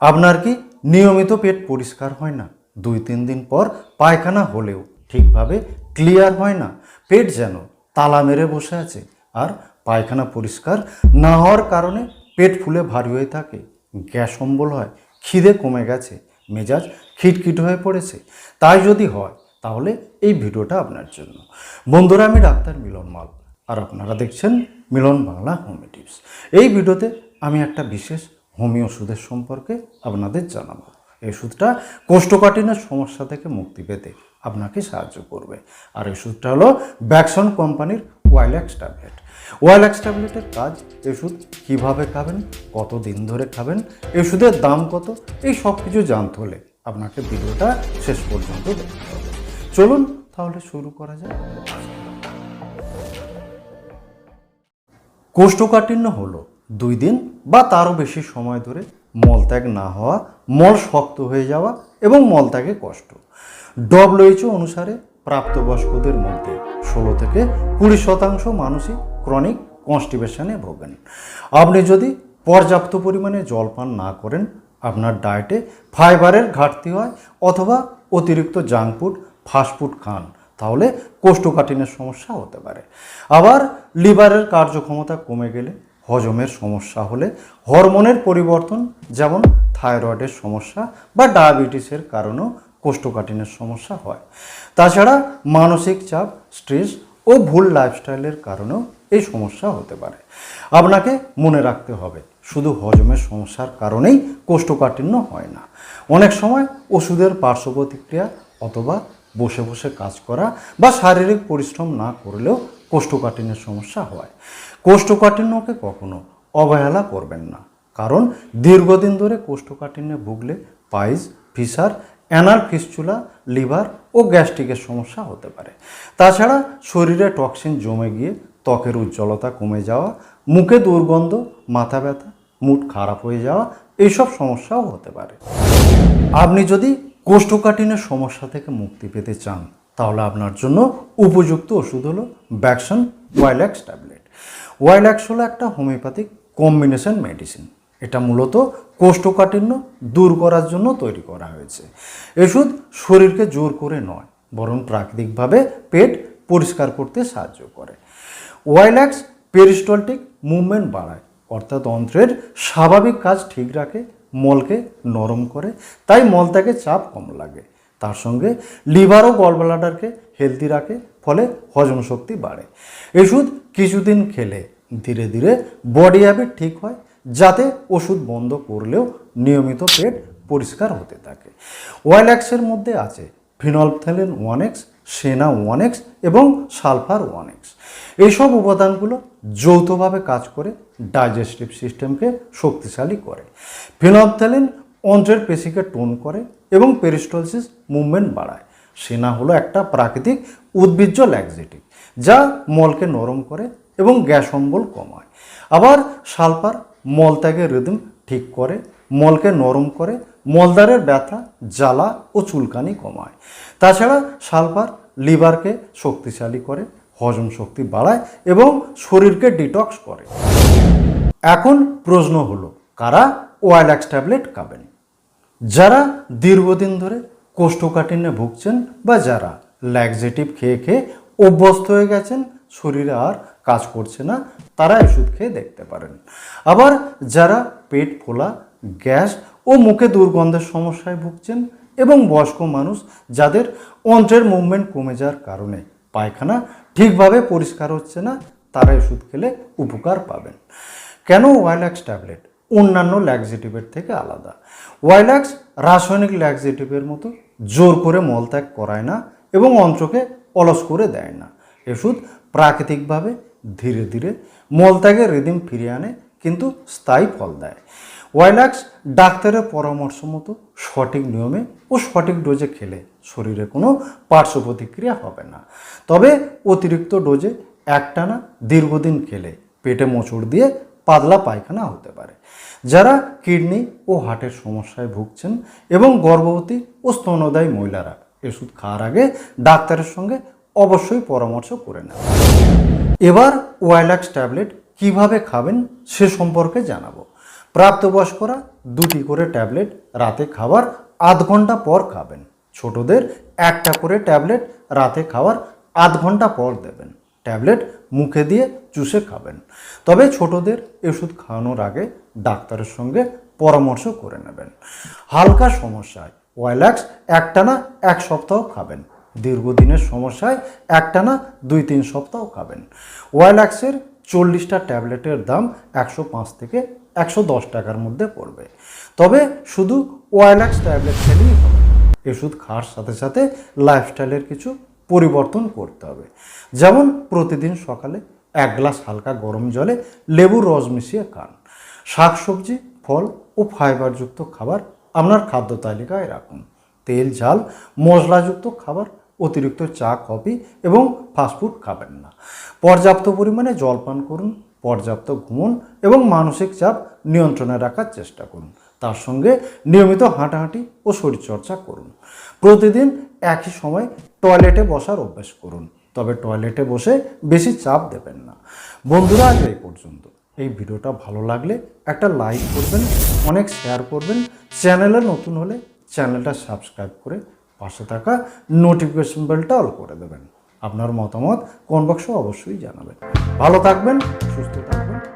আপনার কি নিয়মিত পেট পরিষ্কার হয় না? দুই তিন দিন পর পায়খানা হলেও ঠিকভাবে ক্লিয়ার হয় না। পেট যেন তালা মেরে বসে আছে আর পায়খানা পরিষ্কার না হওয়ার কারণে পেট ফুলে ভারী হয়ে থাকে। গ্যাস অম্বল হয়, খিদে কমে গেছে, মেজাজ খিটখিট হয়ে পড়েছে। তাই যদি হয়, তাহলে এই ভিডিওটা আপনার জন্য। বন্ধুরা, আমি ডাক্তার মিলন মাল আর আপনারা দেখছেন মিলন বাংলা হোমি টিপস এই ভিডিওতে আমি একটা বিশেষ হোমি ওষুধের সম্পর্কে আপনাদের জানাব। এই ওষুধটা কোষ্ঠকাঠিন্যের সমস্যা থেকে মুক্তি পেতে আপনাকে সাহায্য করবে। আর এই ওষুধটা হলো ব্যাকসন কোম্পানির ওয়াইল্যাক্স ট্যাবলেট। ওয়াইল্যাক্স ট্যাবলেটের কাজ ওষুধ কীভাবে খাবেন কত দিন ধরে খাবেন ওষুধের দাম কত, এই সব কিছু জানতে হলে আপনাকে ভিডিওটা শেষ পর্যন্ত দেখতে হবে। চলুন তাহলে শুরু করা যায় কোষ্ঠকাঠিন্য হলো দুই দিন বা তারও বেশি সময় ধরে মলত্যাগ না হওয়া, মল শক্ত হয়ে যাওয়া এবং মলত্যাগে কষ্ট। ডব্লিউএইচও অনুসারে প্রাপ্তবয়স্কদের মধ্যে ষোলো থেকে কুড়ি শতাংশ মানুষই ক্রনিক কনস্টিপেশনে ভোগেন। আপনি যদি পর্যাপ্ত পরিমাণে জল পান না করেন, আপনার ডায়েটে ফাইবারের ঘাটতি হয় অথবা অতিরিক্ত জাঙ্ক ফুড ফাস্টফুড খান, তাহলে কোষ্ঠকাঠিন্যের সমস্যা হতে পারে। আবার লিভারের কার্যক্ষমতা কমে গেলে হজমের সমস্যা হলে হরমোনের পরিবর্তন, যেমন থাইরয়েডের সমস্যা বা ডায়াবেটিসের কারণেও কোষ্ঠকাঠিন্যের সমস্যা হয়। তাছাড়া মানসিক চাপ, স্ট্রেস ও ভুল লাইফস্টাইলের কারণেও এই সমস্যা হতে পারে। আপনাকে মনে রাখতে হবে, শুধু হজমের সমস্যার কারণেই কোষ্ঠকাঠিন্য হয় না। অনেক সময় ওষুধের পার্শ্ব প্রতিক্রিয়া অথবা বসে বসে কাজ করা বা শারীরিক পরিশ্রম না করলেও কোষ্ঠকাঠিন্যের সমস্যা হয়। কোষ্ঠকাঠিন্যকে কখনো অবহেলা করবেন না। কারণ দীর্ঘদিন ধরে কোষ্ঠকাঠিন্যে ভুগলে piles fissure, anal fistula liver ও গ্যাস্ট্রিকের সমস্যা হতে পারে। তাছাড়া শরীরে টক্সিন জমে গিয়ে ত্বকের উজ্জ্বলতা কমে যাওয়া, মুখে দুর্গন্ধ, মাথা ব্যথা, মুড খারাপ হয়ে যাওয়া এইসব সমস্যাও হতে পারে। আপনি যদি কোষ্ঠকাঠিন্যের সমস্যা থেকে মুক্তি পেতে চান তাহলে আপনার জন্য উপযুক্ত ওষুধ হলো ব্যাকশন ওয়াইল্যাক্স ট্যাবলেট ওয়াইল্যাক্স হলো একটা হোমিওপ্যাথিক কম্বিনেশন মেডিসিন এটা মূলত কোষ্ঠকাঠিন্য দূর করার জন্য তৈরি করা হয়েছে। ওষুধ শরীরকে জোর করে নয়, বরং প্রাকৃতিকভাবে পেট পরিষ্কার করতে সাহায্য করে। ওয়াইল্যাক্স পেরিস্টলটিক মুভমেন্ট বাড়ায়, অর্থাৎ অন্ত্রের স্বাভাবিক কাজ ঠিক রাখে, মলকে নরম করে, তাই মলত্যাগে চাপ কম লাগে। তার সঙ্গে লিভারও গলব্লাডারকে হেলদি রাখে, ফলে হজম শক্তি বাড়ে। ওষুধ কিছুদিন খেলে ধীরে ধীরে বডি হ্যাবিট ঠিক হয়, যাতে ওষুধ বন্ধ করলেও নিয়মিত পেট পরিষ্কার হতে থাকে। ওয়াইল্যাক্সের মধ্যে আছে phenolphthalein one X, senna one X এবং সালফার ওয়ান এক্স। এইসব উপাদানগুলো যৌথভাবে কাজ করে ডাইজেস্টিভ সিস্টেমকে শক্তিশালী করে। ফিনলফথেলিন অন্ত্রের পেশিকে টোন করে এবং পেরিস্টলসিস মুভমেন্ট বাড়ায়। সেনা হলো একটা প্রাকৃতিক উদ্ভিজ্জ ল্যাক্সেটিভ যা মলকে নরম করে এবং গ্যাস অম্বল কমায়। আবার সালফার মলত্যাগের রিদম ঠিক করে, মলকে নরম করে মলদারের ব্যথা, জ্বালা ও চুলকানি কমায়। তাছাড়া সালফার লিভারকে শক্তিশালী করে, হজম শক্তি বাড়ায় এবং শরীরকে ডিটক্স করে। এখন প্রশ্ন হলো, কারা ওয়াইল্যাক্স ট্যাবলেট খাবেন? যারা দীর্ঘদিন ধরে কোষ্ঠকাঠিন্যে ভুগছেন বা যারা ল্যাক্সেটিভ খেয়ে খেয়ে অভ্যস্ত হয়ে গেছেন, শরীরে আর কাজ করছে না, তারা ওষুধ খেয়ে দেখতে পারেন। আবার যারা পেট ফোলা, গ্যাস ও মুখে দুর্গন্ধের সমস্যায় ভুগছেন এবং বয়স্ক মানুষ যাদের অন্ত্রের মুভমেন্ট কমে যাওয়ার কারণে পায়খানা ঠিকভাবে পরিষ্কার হচ্ছে না তারা ওষুধ খেলে উপকার পাবেন। কেন ওয়াইল্যাক্স ট্যাবলেট অন্যান্য ল্যাক্সেটিভের থেকে আলাদা। ওয়াইল্যাক্স রাসায়নিক ল্যাক্সেটিভের মতো জোর করে মলত্যাগ করায় না এবং অন্ত্রকে অলস করে দেয় না। ওষুধ প্রাকৃতিকভাবে ধীরে ধীরে মলত্যাগের রিদিম ফিরিয়ে আনে, কিন্তু স্থায়ী ফল দেয়। ওয়াইল্যাক্স ডাক্তারের পরামর্শ মতো সঠিক নিয়মে ও সঠিক ডোজে খেলে শরীরে কোনো পার্শ্ব প্রতিক্রিয়া হবে না। তবে অতিরিক্ত ডোজে একটানা দীর্ঘদিন খেলে পেটে মোচড় দিয়ে পাতলা পায়খানা হতে পারে। যারা কিডনি ও হার্টের সমস্যায় ভুগছেন এবং গর্ভবতী ও স্তনদায়ী মহিলারা ওষুধ খাওয়ার আগে ডাক্তারের সঙ্গে অবশ্যই পরামর্শ করে নেওয়া এবার ওয়াইল্যাক্স ট্যাবলেট কীভাবে খাবেন সে সম্পর্কে জানাব। প্রাপ্তবয়স্করা দুটি করে ট্যাবলেট রাতে খাবার আধ ঘণ্টা পর খাবেন। ছোটদের একটা করে ট্যাবলেট রাতে খাওয়ার আধ ঘণ্টা পর দেবেন। ট্যাবলেট মুখে দিয়ে চুষে খাবেন। তবে ছোটদের ওষুধ খাওয়ানোর আগে ডাক্তারের সঙ্গে পরামর্শ করে নেবেন। হালকা সমস্যায় ওয়াইল্যাক্স একটানা এক সপ্তাহ খাবেন। দীর্ঘদিনের সমস্যায় একটানা দুই তিন সপ্তাহ খাবেন। ওয়াইল্যাক্সের চল্লিশটা ট্যাবলেটের দাম একশো পাঁচ থেকে একশো দশ টাকার মধ্যে পড়বে। তবে শুধু ওয়াইল্যাক্স ট্যাবলেট খেলেই হবে। ওষুধ খাওয়ার সাথে সাথে লাইফস্টাইলের কিছু পরিবর্তন করতে হবে। যেমন প্রতিদিন সকালে এক গ্লাস হালকা গরম জলে লেবুর রস মিশিয়ে খান। শাকসবজি, ফল ও ফাইবারযুক্ত খাবার আপনার খাদ্য তালিকায় রাখুন। তেল, ঝাল, মশলাযুক্ত খাবার, অতিরিক্ত চা, কফি এবং ফাস্টফুড খাবেন না। পর্যাপ্ত পরিমাণে জল পান করুন, পর্যাপ্ত ঘুমন এবং মানসিক চাপ নিয়ন্ত্রণে রাখার চেষ্টা করুন। তার সঙ্গে নিয়মিত হাঁটাহাঁটি ও শরীরচর্চা করুন। প্রতিদিন একই সময় টয়লেটে বসার অভ্যাস করুন। তবে টয়লেটে বসে বেশি চাপ দেবেন না। বন্ধুরা, আজ এই পর্যন্ত। এই ভিডিওটা ভালো লাগলে একটা লাইক করবেন, অনেক শেয়ার করবেন। চ্যানেলে নতুন হলে চ্যানেলটা সাবস্ক্রাইব করে পাশে থাকা নোটিফিকেশন বেলটা অল করে দেবেন। আপনার মতামত কোন বক্সে অবশ্যই জানাবেন। ভালো থাকবেন, সুস্থ থাকবেন।